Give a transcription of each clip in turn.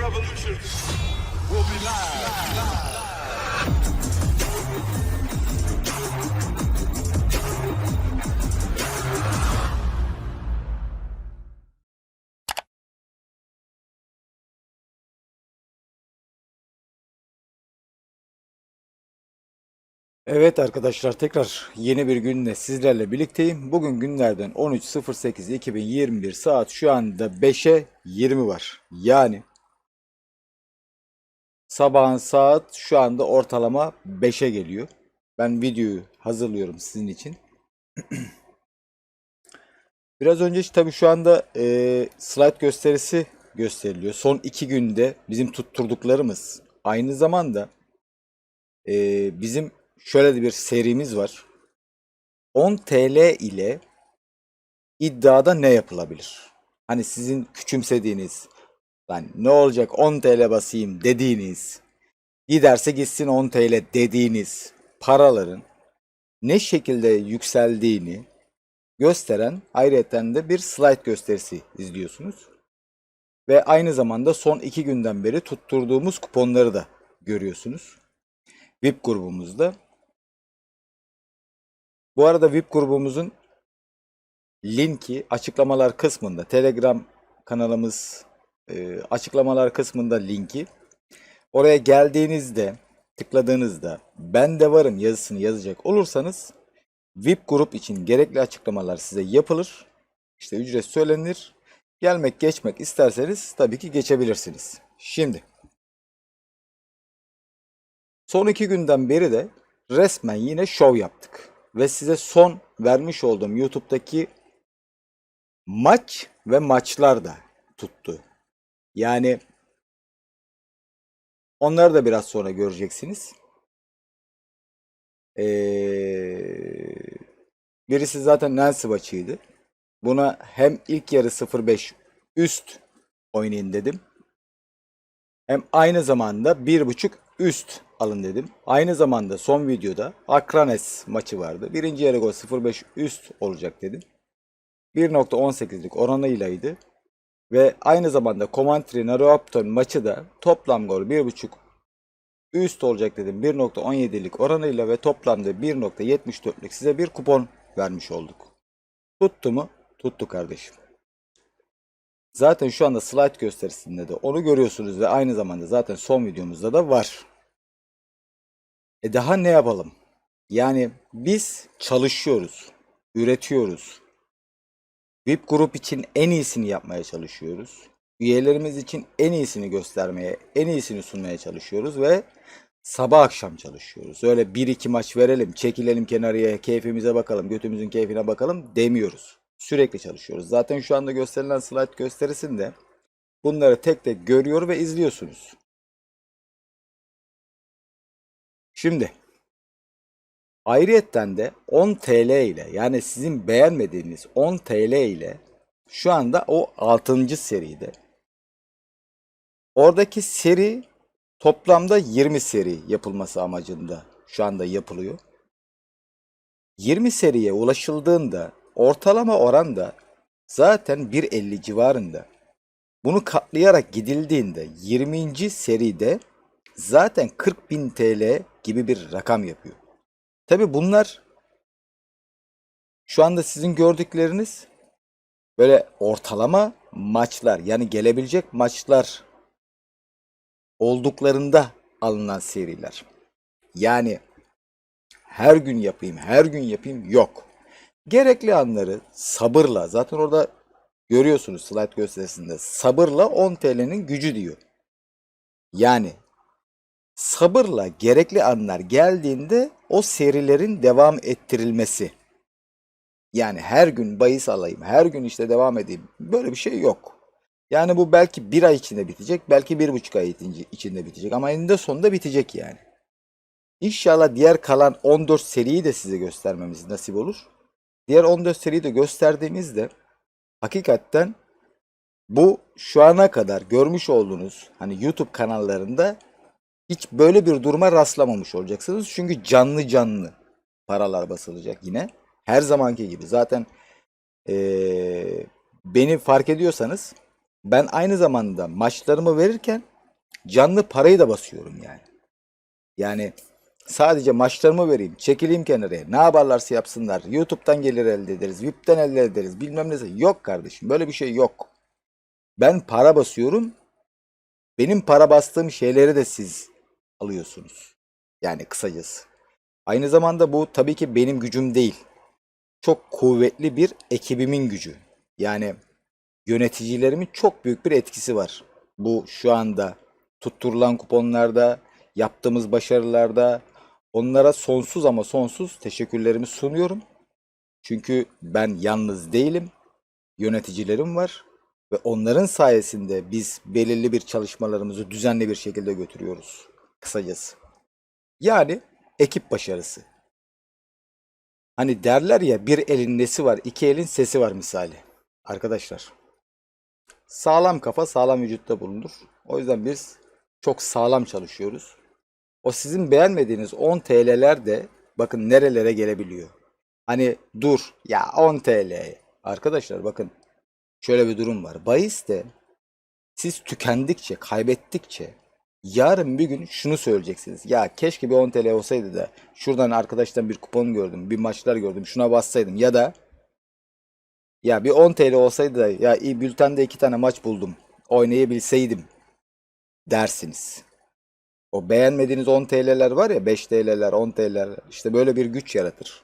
revolution will be live. Evet arkadaşlar tekrar yeni bir günle sizlerle birlikteyim. Bugün günlerden 13.08.2021 saat şu anda 5'e 20 var. Yani sabahın saat şu anda ortalama 5'e geliyor. Ben videoyu hazırlıyorum sizin için. Biraz önce tabii şu anda e, slide gösterisi gösteriliyor. Son iki günde bizim tutturduklarımız aynı zamanda e, bizim şöyle de bir serimiz var. 10 TL ile iddiada ne yapılabilir? Hani sizin küçümsediğiniz, ben ne olacak 10 TL basayım dediğiniz, giderse gitsin 10 TL dediğiniz paraların ne şekilde yükseldiğini gösteren ayrıyeten de bir slide gösterisi izliyorsunuz. Ve aynı zamanda son iki günden beri tutturduğumuz kuponları da görüyorsunuz. VIP grubumuzda. Bu arada VIP grubumuzun linki açıklamalar kısmında. Telegram kanalımız e, açıklamalar kısmında linki. Oraya geldiğinizde tıkladığınızda ben de varım yazısını yazacak olursanız VIP grup için gerekli açıklamalar size yapılır. İşte ücret söylenir. Gelmek geçmek isterseniz tabii ki geçebilirsiniz. Şimdi son iki günden beri de resmen yine şov yaptık. Ve size son vermiş olduğum YouTube'daki maç ve maçlar da tuttu. Yani onları da biraz sonra göreceksiniz. Ee, birisi zaten Nancy maçıydı. Buna hem ilk yarı 0-5 üst oynayın dedim. Hem aynı zamanda 1.5 üst alın dedim. Aynı zamanda son videoda Akranes maçı vardı. Birinci yarı gol 0.5 üst olacak dedim. 1.18'lik oranıylaydı. Ve aynı zamanda Coventry Northampton maçı da toplam gol 1.5 üst olacak dedim. 1.17'lik oranıyla ve toplamda 1.74'lük size bir kupon vermiş olduk. Tuttu mu? Tuttu kardeşim. Zaten şu anda slide gösterisinde de onu görüyorsunuz ve aynı zamanda zaten son videomuzda da var. E daha ne yapalım? Yani biz çalışıyoruz, üretiyoruz. VIP grup için en iyisini yapmaya çalışıyoruz. Üyelerimiz için en iyisini göstermeye, en iyisini sunmaya çalışıyoruz ve sabah akşam çalışıyoruz. Öyle bir iki maç verelim, çekilelim kenarıya, keyfimize bakalım, götümüzün keyfine bakalım demiyoruz. Sürekli çalışıyoruz. Zaten şu anda gösterilen slide gösterisinde bunları tek tek görüyor ve izliyorsunuz. Şimdi ayrıyetten de 10 TL ile yani sizin beğenmediğiniz 10 TL ile şu anda o 6. seride. Oradaki seri toplamda 20 seri yapılması amacında şu anda yapılıyor. 20 seriye ulaşıldığında ortalama oranda zaten 1.50 civarında. Bunu katlayarak gidildiğinde 20. seride zaten 40.000 TL gibi bir rakam yapıyor. Tabi bunlar şu anda sizin gördükleriniz böyle ortalama maçlar yani gelebilecek maçlar olduklarında alınan seriler. Yani her gün yapayım, her gün yapayım yok. Gerekli anları sabırla zaten orada görüyorsunuz slide gösterisinde sabırla 10 TL'nin gücü diyor. Yani sabırla gerekli anlar geldiğinde o serilerin devam ettirilmesi. Yani her gün bahis alayım, her gün işte devam edeyim. Böyle bir şey yok. Yani bu belki bir ay içinde bitecek, belki bir buçuk ay içinde bitecek ama eninde sonunda bitecek yani. İnşallah diğer kalan 14 seriyi de size göstermemiz nasip olur. Diğer 14 seriyi de gösterdiğimizde hakikaten bu şu ana kadar görmüş olduğunuz hani YouTube kanallarında hiç böyle bir duruma rastlamamış olacaksınız. Çünkü canlı canlı paralar basılacak yine. Her zamanki gibi. Zaten eee, beni fark ediyorsanız ben aynı zamanda maçlarımı verirken canlı parayı da basıyorum yani. Yani sadece maçlarımı vereyim, çekileyim kenara. Ne yaparlarsa yapsınlar. YouTube'dan gelir elde ederiz, VIP'ten elde ederiz. Bilmem ne. Yok kardeşim. Böyle bir şey yok. Ben para basıyorum. Benim para bastığım şeyleri de siz alıyorsunuz. Yani kısacası. Aynı zamanda bu tabii ki benim gücüm değil. Çok kuvvetli bir ekibimin gücü. Yani yöneticilerimin çok büyük bir etkisi var. Bu şu anda tutturulan kuponlarda, yaptığımız başarılarda onlara sonsuz ama sonsuz teşekkürlerimi sunuyorum. Çünkü ben yalnız değilim. Yöneticilerim var ve onların sayesinde biz belirli bir çalışmalarımızı düzenli bir şekilde götürüyoruz. Kısacası. Yani ekip başarısı. Hani derler ya bir elin nesi var, iki elin sesi var misali. Arkadaşlar. Sağlam kafa sağlam vücutta bulunur. O yüzden biz çok sağlam çalışıyoruz. O sizin beğenmediğiniz 10 TL'ler de bakın nerelere gelebiliyor. Hani dur ya 10 TL. Arkadaşlar bakın şöyle bir durum var. Bayiste siz tükendikçe, kaybettikçe yarın bir gün şunu söyleyeceksiniz. Ya keşke bir 10 TL olsaydı da şuradan arkadaştan bir kupon gördüm, bir maçlar gördüm, şuna bassaydım ya da ya bir 10 TL olsaydı da ya iyi bültende iki tane maç buldum, oynayabilseydim dersiniz. O beğenmediğiniz 10 TL'ler var ya 5 TL'ler 10 TL'ler işte böyle bir güç yaratır.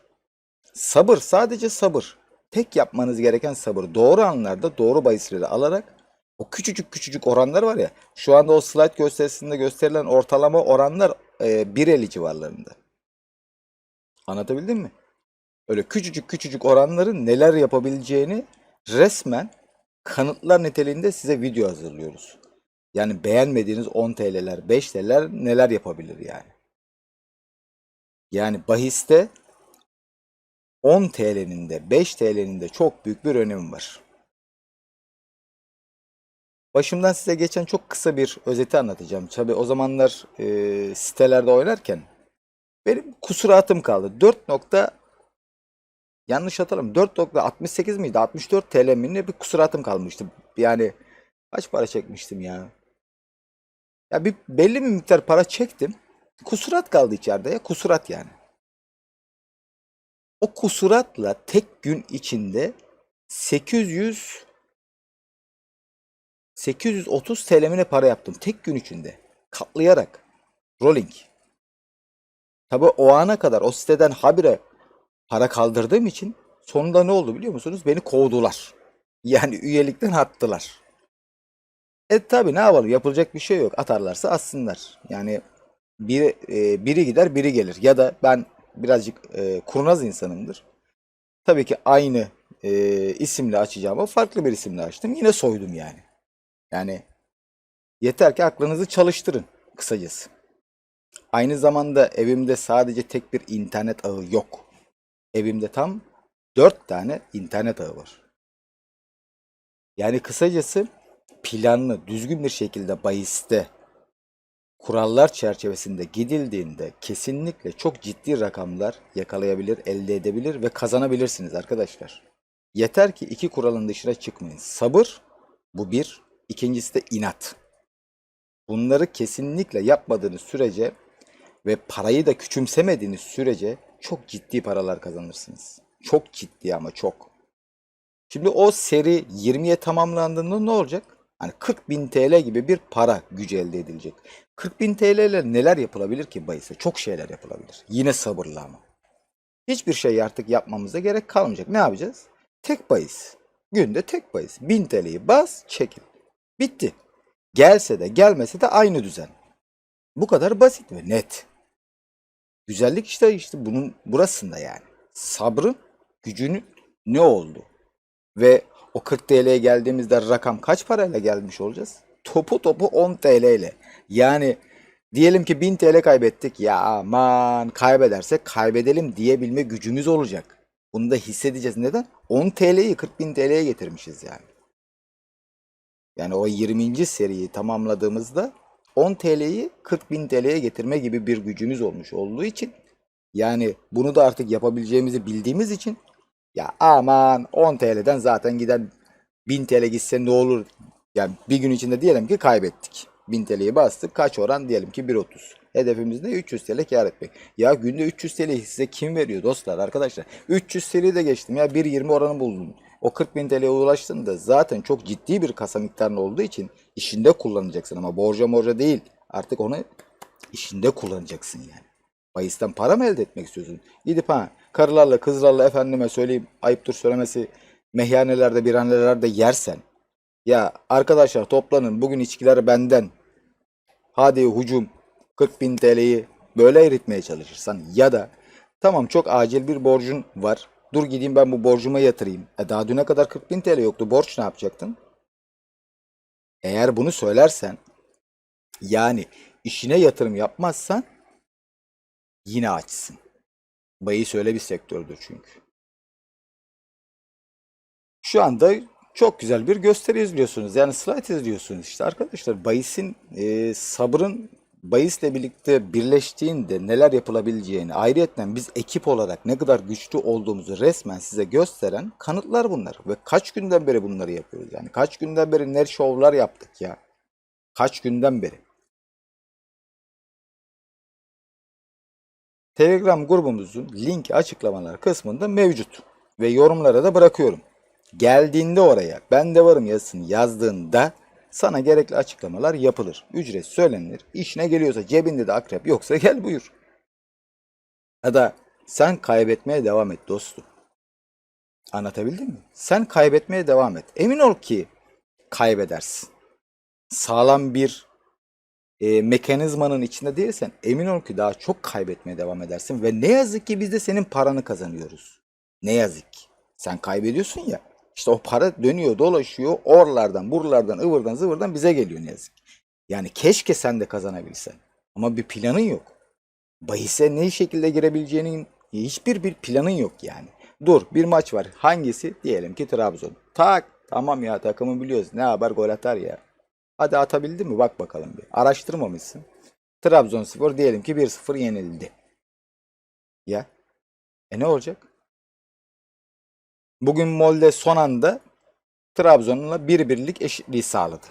Sabır sadece sabır. Tek yapmanız gereken sabır. Doğru anlarda doğru bahisleri alarak o küçücük küçücük oranlar var ya şu anda o slide gösterisinde gösterilen ortalama oranlar e, bir eli civarlarında. Anlatabildim mi? Öyle küçücük küçücük oranların neler yapabileceğini resmen kanıtlar niteliğinde size video hazırlıyoruz. Yani beğenmediğiniz 10 TL'ler, 5 TL'ler neler yapabilir yani. Yani bahiste 10 TL'nin de 5 TL'nin de çok büyük bir önemi var. Başımdan size geçen çok kısa bir özeti anlatacağım. Tabii o zamanlar e, sitelerde oynarken benim kusuratım kaldı. 4 nokta yanlış hatırlamıyorum. 4.68 miydi? 64 TL mi ne bir kusuratım kalmıştı. Yani kaç para çekmiştim ya? Ya bir belli bir miktar para çektim. Kusurat kaldı içeride ya. Kusurat yani. O kusuratla tek gün içinde 800 830 TL mi ne para yaptım tek gün içinde. Katlayarak. Rolling. Tabi o ana kadar o siteden habire para kaldırdığım için sonunda ne oldu biliyor musunuz? Beni kovdular. Yani üyelikten attılar. E tabi ne yapalım yapılacak bir şey yok. Atarlarsa atsınlar. Yani biri, e, biri gider biri gelir. Ya da ben birazcık e, kurnaz insanımdır. Tabii ki aynı e, isimle açacağıma farklı bir isimle açtım. Yine soydum yani. Yani yeter ki aklınızı çalıştırın kısacası. Aynı zamanda evimde sadece tek bir internet ağı yok. Evimde tam 4 tane internet ağı var. Yani kısacası planlı, düzgün bir şekilde bahiste kurallar çerçevesinde gidildiğinde kesinlikle çok ciddi rakamlar yakalayabilir, elde edebilir ve kazanabilirsiniz arkadaşlar. Yeter ki iki kuralın dışına çıkmayın. Sabır bu bir. İkincisi de inat. Bunları kesinlikle yapmadığınız sürece ve parayı da küçümsemediğiniz sürece çok ciddi paralar kazanırsınız. Çok ciddi ama çok. Şimdi o seri 20'ye tamamlandığında ne olacak? Hani 40 bin TL gibi bir para gücü elde edilecek. 40 bin TL ile neler yapılabilir ki bahise? Çok şeyler yapılabilir. Yine sabırlı ama. Hiçbir şey artık yapmamıza gerek kalmayacak. Ne yapacağız? Tek bahis. Günde tek bahis. 1000 TL'yi bas çekil. Bitti. Gelse de gelmese de aynı düzen. Bu kadar basit ve net. Güzellik işte işte bunun burasında yani. Sabrın gücünün ne oldu? Ve o 40 TL'ye geldiğimizde rakam kaç parayla gelmiş olacağız? Topu topu 10 TL ile. Yani diyelim ki 1000 TL kaybettik. Ya aman kaybedersek kaybedelim diyebilme gücümüz olacak. Bunu da hissedeceğiz. Neden? 10 TL'yi 40 bin TL'ye getirmişiz yani. Yani o 20. seriyi tamamladığımızda 10 TL'yi 40 bin TL'ye getirme gibi bir gücümüz olmuş olduğu için yani bunu da artık yapabileceğimizi bildiğimiz için ya aman 10 TL'den zaten giden 1000 TL gitse ne olur? Yani bir gün içinde diyelim ki kaybettik. 1000 TL'yi bastık. Kaç oran? Diyelim ki 1.30. Hedefimiz ne? 300 TL kar etmek. Ya günde 300 TL size kim veriyor dostlar arkadaşlar? 300 TL'yi de geçtim ya 1.20 oranı buldum. O 40 bin TL'ye ulaştığında zaten çok ciddi bir kasa miktarı olduğu için işinde kullanacaksın ama borca morca değil. Artık onu işinde kullanacaksın yani. Bayisten para mı elde etmek istiyorsun? Gidip ha karılarla kızlarla efendime söyleyeyim ayıptır söylemesi meyhanelerde birhanelerde yersen ya arkadaşlar toplanın bugün içkiler benden hadi hucum 40 bin TL'yi böyle eritmeye çalışırsan ya da tamam çok acil bir borcun var dur gideyim ben bu borcuma yatırayım. E daha düne kadar 40 bin TL yoktu borç ne yapacaktın? Eğer bunu söylersen yani işine yatırım yapmazsan yine açsın. Bahis öyle bir sektördür çünkü. Şu anda çok güzel bir gösteri izliyorsunuz. Yani slide izliyorsunuz işte arkadaşlar. Bahis'in e, sabrın bahisle birlikte birleştiğinde neler yapılabileceğini ayrıyeten biz ekip olarak ne kadar güçlü olduğumuzu resmen size gösteren kanıtlar bunlar. Ve kaç günden beri bunları yapıyoruz. Yani kaç günden beri ne şovlar yaptık ya. Kaç günden beri. Telegram grubumuzun linki açıklamalar kısmında mevcut. Ve yorumlara da bırakıyorum. Geldiğinde oraya ben de varım yazısını yazdığında sana gerekli açıklamalar yapılır. Ücret söylenir. İşine geliyorsa cebinde de akrep yoksa gel buyur. Ya da sen kaybetmeye devam et dostum. Anlatabildim mi? Sen kaybetmeye devam et. Emin ol ki kaybedersin. Sağlam bir e, mekanizmanın içinde değilsen emin ol ki daha çok kaybetmeye devam edersin ve ne yazık ki biz de senin paranı kazanıyoruz. Ne yazık ki. Sen kaybediyorsun ya. İşte o para dönüyor, dolaşıyor. Oralardan, buralardan, ıvırdan, zıvırdan bize geliyor ne yazık. Yani keşke sen de kazanabilsen. Ama bir planın yok. Bahise ne şekilde girebileceğinin hiçbir bir planın yok yani. Dur bir maç var. Hangisi? Diyelim ki Trabzon. Tak. Tamam ya takımı biliyoruz. Ne haber gol atar ya. Hadi atabildi mi? Bak bakalım bir. Araştırmamışsın. Trabzonspor diyelim ki 1-0 yenildi. Ya. E ne olacak? Bugün Molde son anda Trabzon'la bir birlik eşitliği sağladı.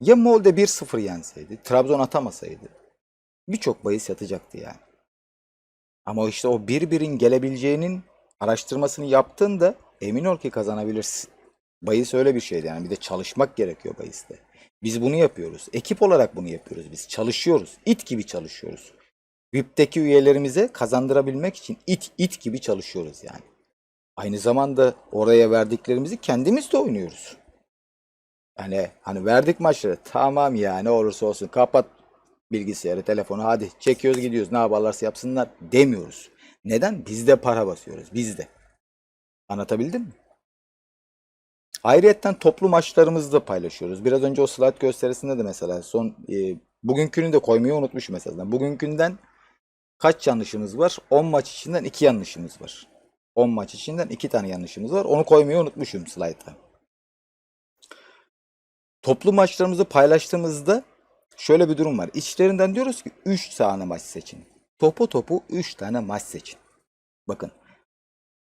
Ya Molde 1-0 yenseydi, Trabzon atamasaydı birçok bahis yatacaktı yani. Ama işte o bir birin gelebileceğinin araştırmasını yaptığında emin ol ki kazanabilirsin. Bahis öyle bir şeydi yani bir de çalışmak gerekiyor bahiste. Biz bunu yapıyoruz. Ekip olarak bunu yapıyoruz biz. Çalışıyoruz. İt gibi çalışıyoruz. VIP'teki üyelerimize kazandırabilmek için it it gibi çalışıyoruz yani. Aynı zamanda oraya verdiklerimizi kendimiz de oynuyoruz. Yani hani verdik maçları tamam ya ne olursa olsun kapat bilgisayarı, telefonu hadi çekiyoruz gidiyoruz ne yaparlarsa yapsınlar demiyoruz. Neden? Biz de para basıyoruz biz de. Anlatabildim mi? Ayrıyetten toplu maçlarımızı da paylaşıyoruz. Biraz önce o slide gösterisinde de mesela son e, bugünkünü de koymayı unutmuşum mesela. Bugünkünden kaç yanlışımız var? 10 maç içinden 2 yanlışımız var. 10 maç içinden 2 tane yanlışımız var. Onu koymayı unutmuşum slide'a. Toplu maçlarımızı paylaştığımızda şöyle bir durum var. İçlerinden diyoruz ki 3 tane maç seçin. Topu topu 3 tane maç seçin. Bakın.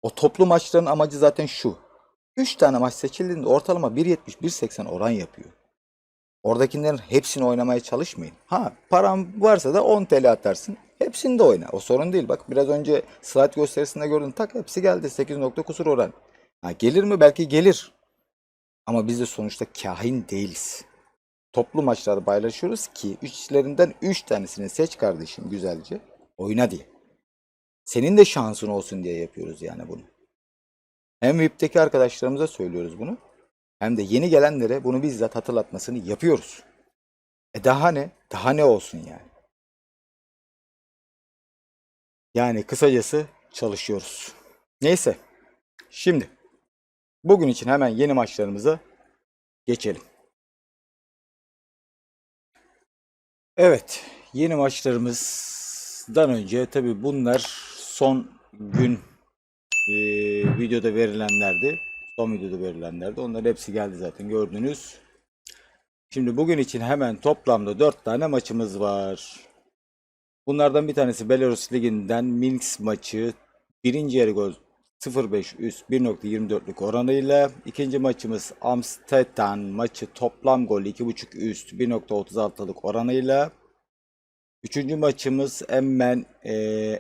O toplu maçların amacı zaten şu. 3 tane maç seçildiğinde ortalama 1.70-1.80 oran yapıyor. Oradakilerin hepsini oynamaya çalışmayın. Ha param varsa da 10 TL atarsın. Hepsini de oyna. O sorun değil. Bak biraz önce slide gösterisinde gördün. Tak hepsi geldi. 8 nokta kusur oran. Ha, gelir mi? Belki gelir. Ama biz de sonuçta kahin değiliz. Toplu maçları paylaşıyoruz ki üçlerinden 3 tanesini seç kardeşim güzelce. Oyna diye. Senin de şansın olsun diye yapıyoruz yani bunu. Hem VIP'teki arkadaşlarımıza söylüyoruz bunu. Hem de yeni gelenlere bunu bizzat hatırlatmasını yapıyoruz. E daha ne? Daha ne olsun yani? Yani kısacası çalışıyoruz. Neyse. Şimdi bugün için hemen yeni maçlarımıza geçelim. Evet, yeni maçlarımızdan önce tabii bunlar son gün e, videoda verilenlerdi. Son videoda verilenlerdi. Onların hepsi geldi zaten gördünüz. Şimdi bugün için hemen toplamda 4 tane maçımız var. Bunlardan bir tanesi Belarus Ligi'nden Minsk maçı. Birinci yarı gol 0.5 üst 1.24'lük oranıyla. İkinci maçımız Amsterdam maçı toplam gol 2.5 üst 1.36'lık oranıyla. Üçüncü maçımız Emmen e,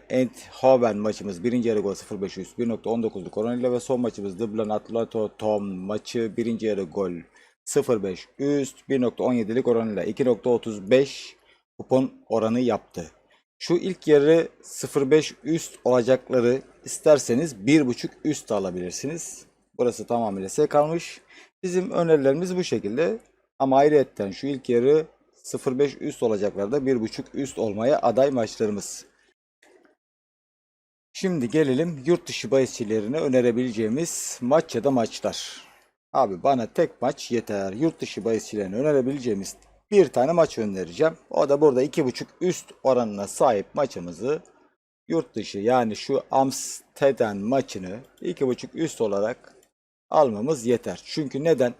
Eindhoven maçımız. Birinci yarı gol 0.5 üst 1.19'luk oranıyla ve son maçımız Dublin Atlato Tom maçı. Birinci yarı gol 0.5 üst 1.17'lik oranıyla 2.35 kupon oranı yaptı. Şu ilk yarı 0.5 üst olacakları isterseniz 1.5 üst alabilirsiniz. Burası tamamıyla size kalmış. Bizim önerilerimiz bu şekilde. Ama ayrıyetten şu ilk yarı 0.5 üst olacaklarda 1.5 üst olmaya aday maçlarımız. Şimdi gelelim yurt dışı bahisçilerine önerebileceğimiz maç ya da maçlar. Abi bana tek maç yeter. Yurt dışı bahisçilerine önerebileceğimiz bir tane maç önereceğim. O da burada 2.5 üst oranına sahip maçımızı yurt dışı yani şu Amsterdam maçını 2.5 üst olarak almamız yeter. Çünkü neden?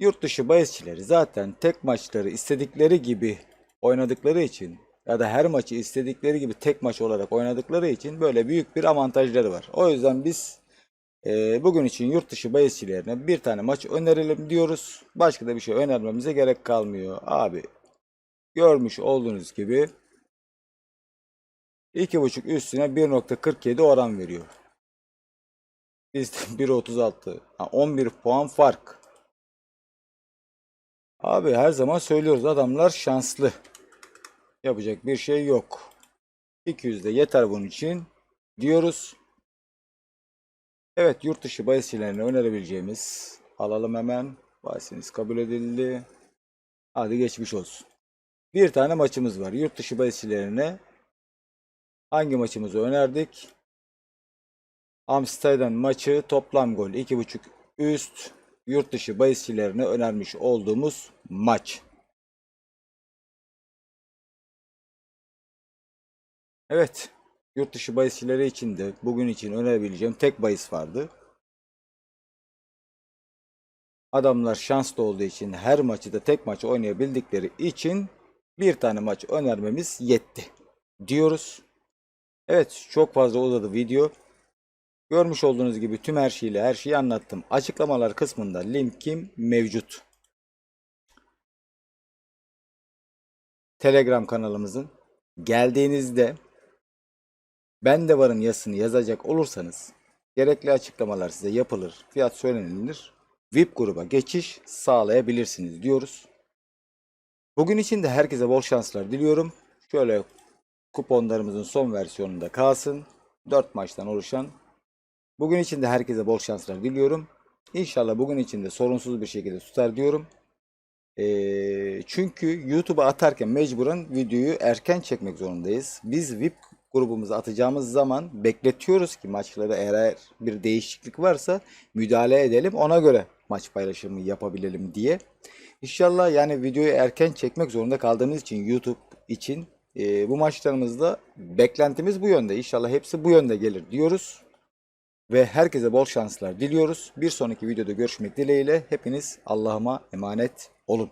Yurt dışı bahisçileri zaten tek maçları istedikleri gibi oynadıkları için ya da her maçı istedikleri gibi tek maç olarak oynadıkları için böyle büyük bir avantajları var. O yüzden biz e, bugün için yurt dışı bahisçilerine bir tane maç önerelim diyoruz. Başka da bir şey önermemize gerek kalmıyor. Abi görmüş olduğunuz gibi 2.5 üstüne 1.47 oran veriyor. Bizde 1.36. Ha, 11 puan fark. Abi her zaman söylüyoruz adamlar şanslı. Yapacak bir şey yok. 200 de yeter bunun için diyoruz. Evet yurt dışı bahisçilerine önerebileceğimiz alalım hemen. Bahisiniz kabul edildi. Hadi geçmiş olsun. Bir tane maçımız var. Yurt dışı bahisçilerine hangi maçımızı önerdik? Amsterdam maçı toplam gol 2.5 üst yurt dışı bahisçilerine önermiş olduğumuz maç. Evet, yurt dışı bahisçileri için de bugün için önerebileceğim tek bahis vardı. Adamlar şanslı olduğu için her maçı da tek maç oynayabildikleri için bir tane maç önermemiz yetti diyoruz. Evet, çok fazla uzadı video. Görmüş olduğunuz gibi tüm her şeyle her şeyi anlattım. Açıklamalar kısmında linkim mevcut. Telegram kanalımızın geldiğinizde ben de varın yazısını yazacak olursanız gerekli açıklamalar size yapılır. Fiyat söylenilir. VIP gruba geçiş sağlayabilirsiniz diyoruz. Bugün için de herkese bol şanslar diliyorum. Şöyle kuponlarımızın son versiyonunda kalsın. 4 maçtan oluşan Bugün için de herkese bol şanslar diliyorum. İnşallah bugün için de sorunsuz bir şekilde tutar diyorum. Ee, çünkü YouTube'a atarken mecburen videoyu erken çekmek zorundayız. Biz VIP grubumuza atacağımız zaman bekletiyoruz ki maçları eğer bir değişiklik varsa müdahale edelim. Ona göre maç paylaşımı yapabilelim diye. İnşallah yani videoyu erken çekmek zorunda kaldığımız için YouTube için e, bu maçlarımızda beklentimiz bu yönde. İnşallah hepsi bu yönde gelir diyoruz. Ve herkese bol şanslar diliyoruz. Bir sonraki videoda görüşmek dileğiyle hepiniz Allah'ıma emanet olun.